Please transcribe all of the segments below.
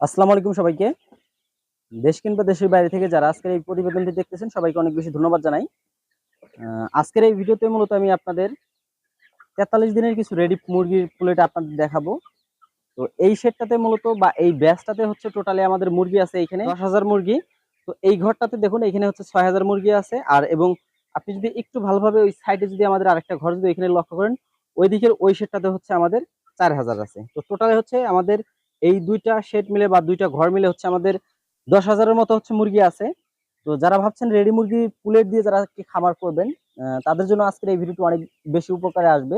আসসালামু আলাইকুম সবাইকে। দেশ কিংবা দেশের বাইরে থেকে যারা আজকের এই প্রতিবেদনটি দেখতেছেন, সবাইকে অনেক বেশি ধন্যবাদ জানাই। আজকের এই ভিডিওতে মূলত আমি আপনাদের তেতাল্লিশ দিনের কিছু রেডি মুরগির প্লেট আপনাদের দেখাবো। তো এই সেটটাতে মূলত বা এই ব্যাচটাতে হচ্ছে টোটালি আমাদের মুরগি আছে এখানে দশ হাজার মুরগি। তো এই ঘরটাতে দেখুন, এখানে হচ্ছে ছয় হাজার মুরগি আছে। আর এবং আপনি যদি একটু ভালোভাবে ওই সাইডে যদি আমাদের আরেকটা ঘর যদি এখানে লক্ষ্য করেন, ওই দিকের ওই সেটটাতে হচ্ছে আমাদের চার হাজার আছে। তো টোটালে হচ্ছে আমাদের এই দুইটা শেড মিলে বা দুইটা ঘর মিলে হচ্ছে আমাদের দশ হাজারের মতো হচ্ছে মুরগি আছে। তো যারা ভাবছেন রেডি মুরগি পুলেট দিয়ে যারা কি খামার করবেন তাদের জন্য আজকের এই ভিডিওটি অনেক বেশি উপকারে আসবে।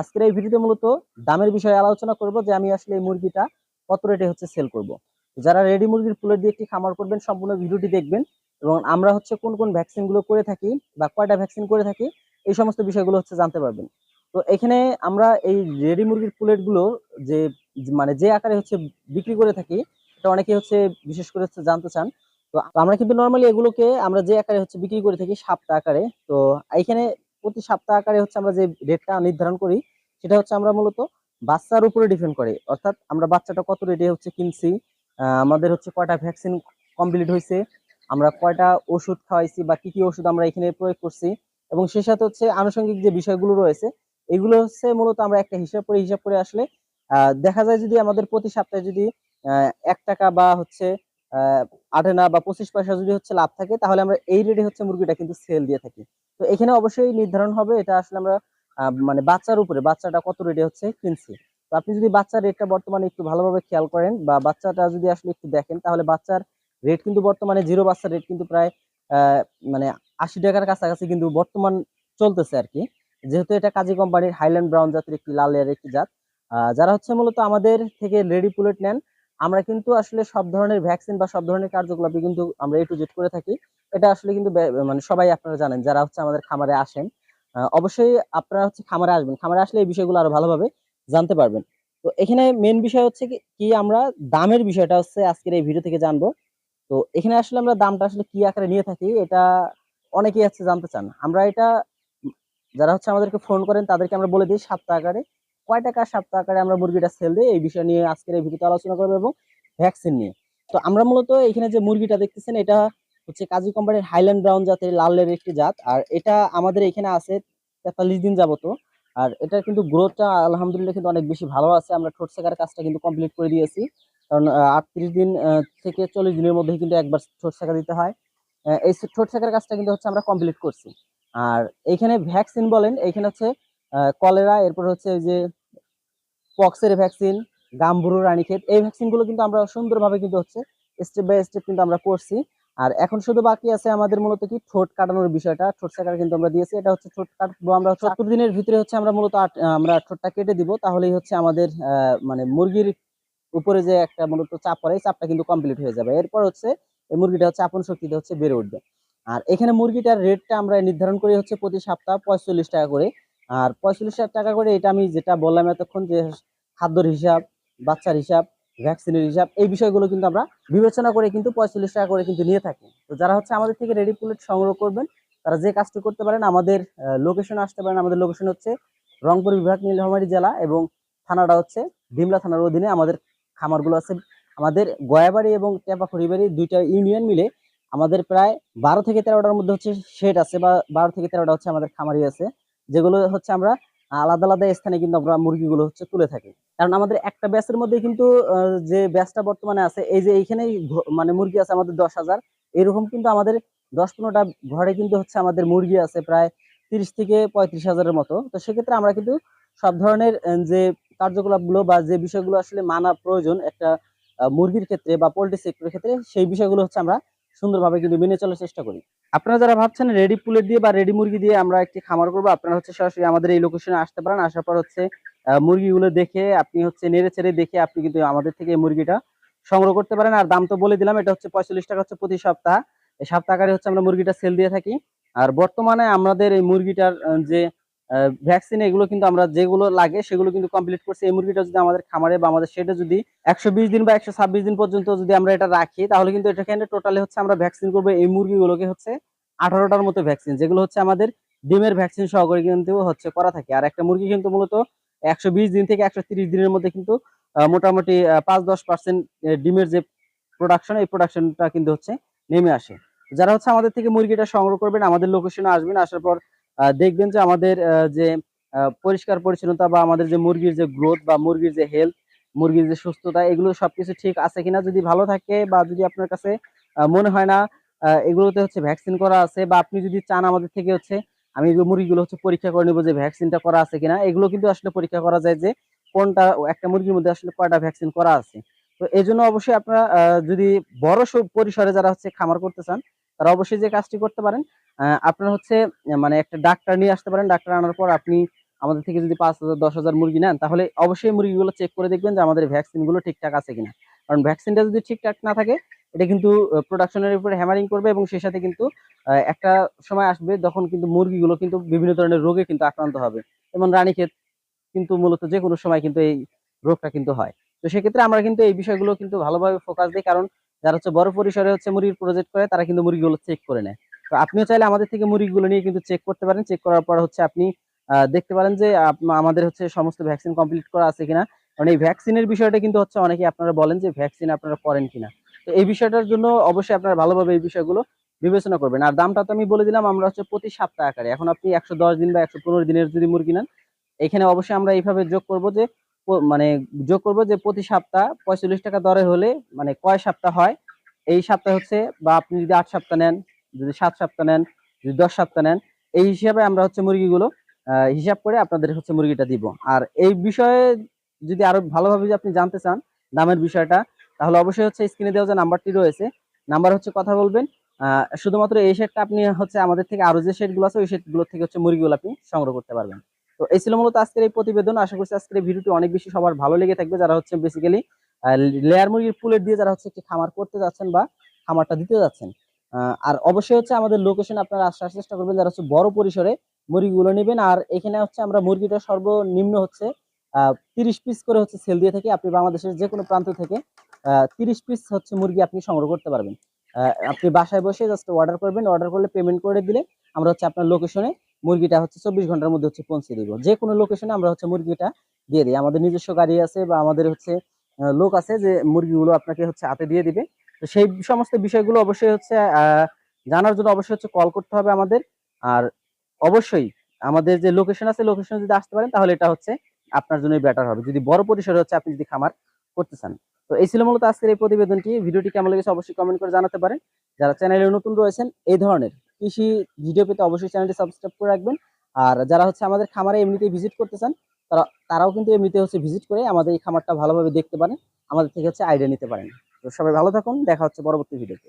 আজকের এই ভিডিওতে মূলত দামের বিষয়ে আলোচনা করব যে আমি আসলে এই মুরগিটা কত রেটে হচ্ছে সেল করব। যারা রেডি মুরগির পুলেট দিয়ে একটি খামার করবেন, সম্পূর্ণ ভিডিওটি দেখবেন এবং আমরা হচ্ছে কোন কোন ভ্যাকসিনগুলো করে থাকি বা কয়টা ভ্যাকসিন করে থাকি, এই সমস্ত বিষয়গুলো হচ্ছে জানতে পারবেন। তো এখানে আমরা এই রেডি মুরগির পুলেটগুলো যে মানে যে আকারে হচ্ছে বিক্রি করে থাকি, এটা অনেকে হচ্ছে বিশেষ করে হচ্ছে জানতে চান। তো আমরা কিন্তু নর্মালি এগুলোকে আমরা যে আকারে হচ্ছে বিক্রি করে থাকি সাপ্তাহ আকারে, তো এখানে প্রতি সপ্তাহ আকারে হচ্ছে আমরা যে রেটটা নির্ধারণ করি, সেটা হচ্ছে আমরা মূলত বাচ্চার উপরে ডিপেন্ড করে। অর্থাৎ আমরা বাচ্চাটা কত রেটে হচ্ছে কিনছি আমাদের হচ্ছে কয়টা ভ্যাকসিন কমপ্লিট হয়েছে, আমরা কয়টা ওষুধ খাওয়াইছি বা কি কি ওষুধ আমরা এখানে প্রয়োগ করছি, এবং সেই সাথে হচ্ছে আনুষঙ্গিক যে বিষয়গুলো রয়েছে এগুলো হচ্ছে মূলত আমরা একটা হিসাব করে হিসাব করে আসলে দেখা যায় যদি আমাদের প্রতি সপ্তাহে যদি এক টাকা বা হচ্ছে আহ, আটানা বা পঁচিশ পয়সা যদি হচ্ছে লাভ থাকে তাহলে আমরা এই রেটে হচ্ছে মুরগিটা কিন্তু সেল দিয়ে থাকি। তো এখানে অবশ্যই নির্ধারণ হবে এটা আসলে আমরা মানে বাচ্চার উপরে বাচ্চাটা কত রেটে হচ্ছে কিনছি। তো আপনি যদি বাচ্চার রেটটা বর্তমানে একটু ভালোভাবে খেয়াল করেন বা বাচ্চাটা যদি আসলে একটু দেখেন তাহলে বাচ্চার রেট কিন্তু বর্তমানে জিরো বাচ্চার রেট কিন্তু প্রায় মানে আশি টাকার কাছাকাছি কিন্তু বর্তমান চলতেছে আর কি। যেহেতু এটা কাজী কোম্পানির হাইল্যান্ড ব্রাউন জাতের একটি লাল লেয়ারের একটি জাত যারা হচ্ছে মূলত আমাদের থেকে রেডি পুলেট নেন, আমরা কিন্তু আসলে সব ধরনের ভ্যাকসিন বা সব ধরনের কার্যকলাপই কিন্তু আমরা এ টু করে থাকি। এটা আসলে কিন্তু মানে সবাই আপনারা জানেন, যারা হচ্ছে আমাদের খামারে আসেন অবশ্যই আপনারা হচ্ছে খামারে আসবেন। খামারে আসলে এই বিষয়গুলো আরও ভালোভাবে জানতে পারবেন। তো এখানে মেন বিষয় হচ্ছে কি আমরা দামের বিষয়টা হচ্ছে আজকের এই ভিডিও থেকে জানব। তো এখানে আসলে আমরা দামটা আসলে কি আকারে নিয়ে থাকি, এটা অনেকেই হচ্ছে জানতে চান। আমরা এটা যারা হচ্ছে আমাদেরকে ফোন করেন, তাদেরকে আমরা বলে দিই সপ্তাহ আকারে। কয় টাকা সপ্তাহ আকারে আমরা মুরগিটা সেল দিই? এই বিষয় নিয়ে আজকের এই ভিডিওতে আলোচনা করব এবং ভ্যাকসিন নিয়ে। তো আমরা মূলত এখানে যে মুরগিটা দেখতেছেন, এটা হচ্ছে কাজী কোম্পানির হাইল্যান্ড ব্রাউন জাতের লালের একটি জাত। আর এটা আমাদের এখানে আছে তেতাল্লিশ দিন যাবত। আর এটা কিন্তু গ্রোথটা আলহামদুলিল্লাহ কিন্তু অনেক বেশি ভালো আছে। আমরা ঠোঁট শেখার কাজটা কিন্তু কমপ্লিট করে দিয়েছি। কারণ আটত্রিশ দিন থেকে চল্লিশ দিনের মধ্যে কিন্তু একবার ঠোঁট শেখা দিতে হয়। এই ঠোঁট শেখার কাজটা কিন্তু হচ্ছে আমরা কমপ্লিট করছি। আর এইখানে ভ্যাকসিন বলেন এইখানে হচ্ছে কলেরা, এরপর হচ্ছে যে পক্সের ভ্যাকসিন, গাম্বুরু রানীক্ষেত এই ভ্যাকসিনগুলো কিন্তু আমরা সুন্দরভাবে কিন্তু হচ্ছে স্টেপ বাই স্টেপ কিন্তু আমরা করছি। আর এখন শুধু বাকি আছে আমাদের মূলত কি ঠোঁট কাটানোর বিষয়টা। ঠোঁট শেখার কিন্তু আমরা দিয়েছি, এটা হচ্ছে ঠোঁট কাটবো, আমরা সত্তর দিনের ভিতরে হচ্ছে আমরা মূলত আমরা ঠোঁটটা কেটে দিব, তাহলেই হচ্ছে আমাদের মানে মুরগির উপরে যে একটা মূলত চাপ পড়ে চাপটা কিন্তু কমপ্লিট হয়ে যাবে। এরপর হচ্ছে এই মুরগিটা হচ্ছে আপন শক্তিতে হচ্ছে বেড়ে উঠবে। আর এখানে মুরগিটার রেটটা আমরা নির্ধারণ করি হচ্ছে প্রতি সপ্তাহ পঁয়তাল্লিশ টাকা করে। আর পঁয়তাল্লিশ টাকা করে এটা আমি যেটা বললাম এতক্ষণ যে খাদ্যর হিসাব, বাচ্চার হিসাব ভ্যাকসিনের হিসাব, এই বিষয়গুলো কিন্তু আমরা বিবেচনা করে কিন্তু পঁয়তাল্লিশ টাকা করে কিন্তু নিয়ে থাকি। তো যারা হচ্ছে আমাদের থেকে রেডি পুলেট সংগ্রহ করবেন, তারা যে কাজটি করতে পারেন, আমাদের লোকেশন আসতে পারেন। আমাদের লোকেশন হচ্ছে রংপুর বিভাগ নীলফামারী জেলা এবং থানাটা হচ্ছে ডিমলা থানার অধীনে। আমাদের খামারগুলো আছে। আমাদের গয়াবাড়ি এবং টেপাখড়িবাড়ি দুইটা ইউনিয়ন মিলে আমাদের প্রায় বারো থেকে তেরোটার মধ্যে হচ্ছে শেড আছে বা বারো থেকে তেরোটা হচ্ছে আমাদের খামারি আছে, যেগুলো হচ্ছে আমরা আলাদা আলাদা স্থানে কিন্তু আমরা মুরগিগুলো হচ্ছে তুলে থাকি। কারণ আমাদের একটা ব্যাচের মধ্যে কিন্তু যে ব্যাচটা বর্তমানে আছে, এই যে এইখানে মানে মুরগি আছে আমাদের দশ হাজার, এরকম কিন্তু আমাদের দশ পনেরোটা ঘরে কিন্তু হচ্ছে আমাদের মুরগি আছে প্রায় তিরিশ থেকে পঁয়ত্রিশ হাজারের মতো। তো সেক্ষেত্রে আমরা কিন্তু সব ধরনের যে কার্যকলাপগুলো বা যে বিষয়গুলো আসলে মানা প্রয়োজন একটা মুরগির ক্ষেত্রে বা পোল্ট্রি সেক্টরের ক্ষেত্রে, সেই বিষয়গুলো হচ্ছে আমরা সুন্দরভাবে কিন্তু মেনে চলার চেষ্টা করি। আপনারা যারা ভাবছেন রেডি পুলেট দিয়ে বা রেডি মুরগি দিয়ে আমরা একটি খামার করব, আপনারা হচ্ছে সরাসরি আমাদের এই লোকেশনে আসতে পারেন। আসার পর হচ্ছে মুরগিগুলো দেখে আপনি হচ্ছে নেড়ে চেড়ে দেখে আপনি কিন্তু আমাদের থেকে এই মুরগিটা সংগ্রহ করতে পারেন। আর দাম তো বলে দিলাম, এটা হচ্ছে পঁয়তাল্লিশ টাকা হচ্ছে প্রতি সপ্তাহ। এই সপ্তাহ হচ্ছে আমরা মুরগিটা সেল দিয়ে থাকি। আর বর্তমানে আমাদের এই মুরগিটার যে ভ্যাকসিন এগুলো কিন্তু আমরা যেগুলো লাগে সেগুলো কিন্তু কমপ্লিট করছি। এই মুরগিটা যদি আমাদের খামারে বা আমাদের শেডে যদি একশো বিশ দিন বা একশো ছাব্বিশ দিন পর্যন্ত যদি আমরা এটা রাখি, তাহলে কিন্তু এটাখানে টোটালি হচ্ছে আমরা ভ্যাকসিন করব। এই মুরগিগুলোকে হচ্ছে আঠারোটার মতো ভ্যাকসিন যেগুলো হচ্ছে আমাদের ডিমের ভ্যাকসিন সহকারে কিন্তু হচ্ছে করা থাকে। আর একটা মুরগি কিন্তু মূলত একশো বিশ দিন থেকে একশো দিনের মধ্যে কিন্তু মোটামুটি পাঁচ দশ পার্সেন্ট ডিমের যে প্রোডাকশন এই প্রোডাকশনটা কিন্তু হচ্ছে নেমে আসে। যারা হচ্ছে আমাদের থেকে মুরগিটা সংগ্রহ করবেন, আমাদের লোকেশনে আসবেন, আসার পর দেখবেন যে আমাদের যে পরিষ্কার পরিচ্ছন্নতা বা আমাদের যে মুরগির যে গ্রোথ বা মুরগির যে হেলথ মুরগির যে সুস্থতা, এগুলো সবকিছু ঠিক আছে কিনা যদি ভালো থাকে বা যদি আপনার কাছে মনে হয় না এগুলোতে হচ্ছে ভ্যাকসিন করা আছে বা আপনি যদি চান আমাদের থেকে হচ্ছে, আমি মুরগিগুলো হচ্ছে পরীক্ষা করে নেব যে ভ্যাকসিনটা করা আছে কিনা, এগুলো কিন্তু আসলে পরীক্ষা করা যায় যে কোনটা, একটা মুরগির মধ্যে আসলে কয়টা ভ্যাকসিন করা আছে। তো এই জন্য অবশ্যই আপনারা যদি বড় স- পরিসরে যারা হচ্ছে খামার করতে চান তারা অবশ্যই যে কাজটি করতে পারেন আপনারা হচ্ছে মানে একটা ডাক্তার নিয়ে আসতে পারেন, ডাক্তার আনার পর আপনি আমাদের থেকে যদি পাঁচ হাজার, দশ হাজার মুরগি নেন, তাহলে অবশ্যই মুরগিগুলো চেক করে দেখবেন যে আমাদের ভ্যাকসিনগুলো ঠিকঠাক আছে কিনা। কারণ ভ্যাকসিনটা যদি ঠিকঠাক না থাকে, এটা কিন্তু প্রোডাকশনের উপরে হ্যামারিং করবে এবং সেই সাথে কিন্তু একটা সময় আসবে তখন কিন্তু মুরগিগুলো কিন্তু বিভিন্ন ধরনের রোগে কিন্তু আক্রান্ত হবে। যেমন রানীক্ষেত কিন্তু মূলত যে কোনো সময় কিন্তু এই রোগটা কিন্তু হয়। তো সেক্ষেত্রে আমরা কিন্তু এই বিষয়গুলো কিন্তু ভালোভাবে ফোকাস দিই, কারণ যারা হচ্ছে বড় পরিসরে হচ্ছে মুরগির প্রজেক্ট করে, তারা কিন্তু মুরগিগুলো চেক করে নেয়। তো আপনিও চাইলে আমাদের থেকে মুরগিগুলো নিয়ে কিন্তু চেক করতে পারেন। চেক করার পর হচ্ছে আপনি দেখতে পারেন যে আমাদের হচ্ছে সমস্ত ভ্যাকসিন কমপ্লিট করা আছে কিনা। কারণ এই ভ্যাকসিনের বিষয়টা কিন্তু হচ্ছে অনেকে আপনারা বলেন যে ভ্যাকসিন আপনারা করেন কিনা। তো এই বিষয়টার জন্য অবশ্যই আপনারা ভালোভাবে এই বিষয়গুলো বিবেচনা করবেন। আর দামটা তো আমি বলে দিলাম, আমরা হচ্ছে প্রতি সপ্তাহ আকারে। এখন আপনি একশো দশ দিন বা একশো পনেরো দিনের যদি মুরগি নেন, এখানে অবশ্যই আমরা এইভাবে যোগ করব যে মানে যোগ করব যে প্রতি সপ্তাহ পঁয়তাল্লিশ টাকা দরে হলে মানে কয় সপ্তাহ হয়? এই সপ্তাহ হচ্ছে বা আপনি যদি আট সপ্তাহ নেন, যদি সাত সপ্তাহ নেন, যদি দশ সপ্তাহ নেন, এই হিসাবে আমরা হচ্ছে মুরগিগুলো হিসাব করে আপনাদের হচ্ছে মুরগিটা দিব। আর এই বিষয়ে যদি আরও ভালোভাবে যদি আপনি জানতে চান দামের বিষয়টা, তাহলে অবশ্যই হচ্ছে স্ক্রিনে দেওয়া যে নাম্বারটি রয়েছে, নাম্বার হচ্ছে কথা বলবেন। শুধুমাত্র এই সেটটা আপনি হচ্ছে আমাদের থেকে আরও যে সেটগুলো আছে, ওই সেটগুলো থেকে হচ্ছে মুরগিগুলো আপনি সংগ্রহ করতে পারবেন। তো এই ছিল মূলত আজকের এই প্রতিবেদন। আশা করছি আজকের ভিডিওটি অনেক বেশি সবার ভালো লেগে থাকবে যারা হচ্ছে বেসিক্যালি লেয়ার মুরগির পুলেট দিয়ে যারা হচ্ছে একটি খামার করতে যাচ্ছেন বা খামারটা দিতে যাচ্ছেন। আর অবশ্যই হচ্ছে আমাদের লোকেশন আপনারা আসার চেষ্টা করবেন, যারা হচ্ছে বড় পরিসরে মুরগিগুলো নেবেন। আর এখানে হচ্ছে আমরা মুরগিটা সর্বনিম্ন হচ্ছে তিরিশ পিস করে হচ্ছে সেল দিয়ে থাকি। আপনি বাংলাদেশের যে কোনো প্রান্ত থেকে তিরিশ পিস হচ্ছে মুরগি আপনি সংগ্রহ করতে পারবেন। আপনি বাসায় বসে জাস্ট অর্ডার করবেন। অর্ডার করলে পেমেন্ট করে দিলে আমরা হচ্ছে আপনার লোকেশনে মুরগিটা হচ্ছে চব্বিশ ঘণ্টার মধ্যে হচ্ছে পৌঁছে দিব। যে কোনো লোকেশনে আমরা হচ্ছে মুরগিটা দিয়ে দিই। আমাদের নিজস্ব গাড়ি আছে বা আমাদের হচ্ছে লোক আছে যে মুরগিগুলো আপনাকে হচ্ছে হাতে দিয়ে দিবে। তো সেই সমস্ত বিষয়গুলো অবশ্যই হচ্ছে জানার জন্য অবশ্যই হচ্ছে কল করতে হবে আমাদের। আর অবশ্যই আমাদের যে লোকেশন আছে লোকেশনে যদি আসতে পারেন, তাহলে এটা হচ্ছে আপনার জন্য বেটার হবে। যদি বড় পরিসরে হচ্ছে আপনি যদি খামার করতে চান। তো এই ছিল মূলত আজকের এই প্রতিবেদনটি। ভিডিওটি কেমন লেগেছে অবশ্যই কমেন্ট করে জানাতে পারেন। যারা চ্যানেলে নতুন রয়েছেন, এই ধরনের কৃষি ভিডিও পেতে অবশ্যই চ্যানেলটি সাবস্ক্রাইব করে রাখবেন। আর যারা হচ্ছে আমাদের খামারে এমনিতেই ভিজিট করতে চান, তারা, তারাও কিন্তু এমনিতে হচ্ছে ভিজিট করে আমাদের এই খামারটা ভালোভাবে দেখতে পারেন, আমাদের থেকে হচ্ছে আইডিয়া নিতে পারেন। তো সবাই ভালো থাকুন, দেখা হচ্ছে পরবর্তী ভিডিওতে